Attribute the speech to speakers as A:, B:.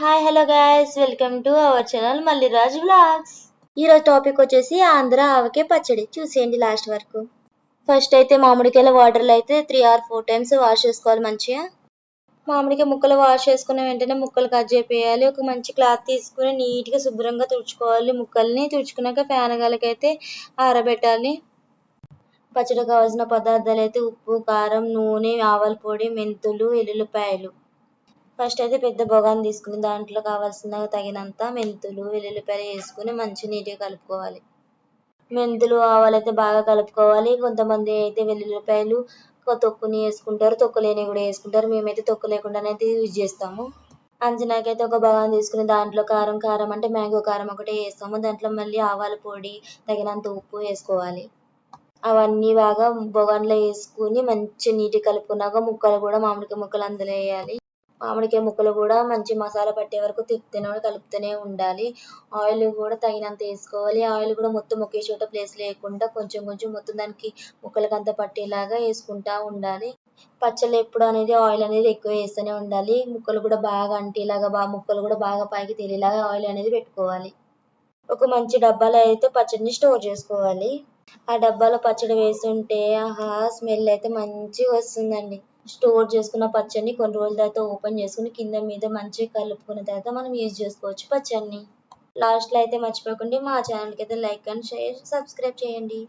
A: Hi hello guys welcome to our channel మళ్ళీ Raju blogs ఈరోజు topic వచ్చేసి ఆంధ్ర ఆవకే పచ్చడి. చూసేయండి లాస్ట్ వరకు. ఫస్ట్ అయితే మామిడికాయల వాటర్లో అయితే three or four times wash చేసుకోవాలి మంచిగా. మామిడికాయ ముక్కలు వాష్ చేసుకున్న వెంటనే ముక్కలు కట్ చేపేయాలి ఒక మంచి క్లాత్ తీసుకుని నీట్గా శుభ్రంగా తుడుచుకోవాలి. ముక్కల్ని తుడుచుకున్నాక ఫ్యానగాలకైతే ఆరబెట్టాలి. పచ్చడి కావాల్సిన పదార్థాలు అయితే ఉప్పు కారం నూనె ఆవల పొడి మెంతులు ఎల్లుల్లిపాయలు. ఫస్ట్ అయితే పెద్ద బొగాన్ తీసుకుని దాంట్లో కావాల్సిన తగినంత మెంతులు వెల్లుల్లిపాయలు వేసుకుని మంచి నీట్గా కలుపుకోవాలి. మెంతులు ఆవాలు అయితే బాగా కలుపుకోవాలి. కొంతమంది అయితే వెల్లుల్లిపాయలు తొక్కుని వేసుకుంటారు. తొక్కు లేని కూడా వేసుకుంటారు. మేమైతే తొక్కు లేకుండానే యూజ్ చేస్తాము. అంజనాకైతే ఒక బగాన్ తీసుకుని దాంట్లో కారం కారం అంటే మ్యాంగో కారం ఒకటే వేస్తాము. దాంట్లో మళ్ళీ ఆవాల పొడి తగినంత ఉప్పు వేసుకోవాలి. అవన్నీ బాగా బొగాన్లో వేసుకుని మంచి నీట్గా కలుపుకున్నాక ముక్కలు కూడా మామిడికాయ ముక్కలు అందులో వేయాలి. మామిడికాయ ముక్కలు కూడా మంచి మసాలా పట్టే వరకు తిప్పుతూనే కలుపుతూనే ఉండాలి. ఆయిల్ కూడా తగినంత వేసుకోవాలి. ఆయిల్ కూడా మొత్తం ఒకే చోట ప్లేస్ లేకుండా కొంచెం కొంచెం మొత్తం దానికి ముక్కలకి అంత పట్టేలాగా వేసుకుంటా ఉండాలి. పచ్చళ్ళు ఎప్పుడు అనేది ఆయిల్ అనేది ఎక్కువ వేస్తూనే ఉండాలి. ముక్కలు కూడా బాగా అంటేలాగా బాగా ముక్కలు కూడా బాగా పైకి తేలేలాగా ఆయిల్ అనేది పెట్టుకోవాలి. ఒక మంచి డబ్బాలో అయితే పచ్చడిని స్టోర్ చేసుకోవాలి. ఆ డబ్బాలో పచ్చడి వేస్తుంటే ఆహా స్మెల్ అయితే మంచిగా వస్తుందండి. స్టోర్ చేసుకున్న పచ్చడిని కొన్ని రోజుల తర్వాత ఓపెన్ చేసుకుని కింద మీద మంచిగా కలుపుకున్న తర్వాత మనం యూజ్ చేసుకోవచ్చు పచ్చడిని. లాస్ట్లో అయితే మర్చిపోకండి మా ఛానల్కి అయితే లైక్ అండ్ షేర్ సబ్స్క్రైబ్ చేయండి.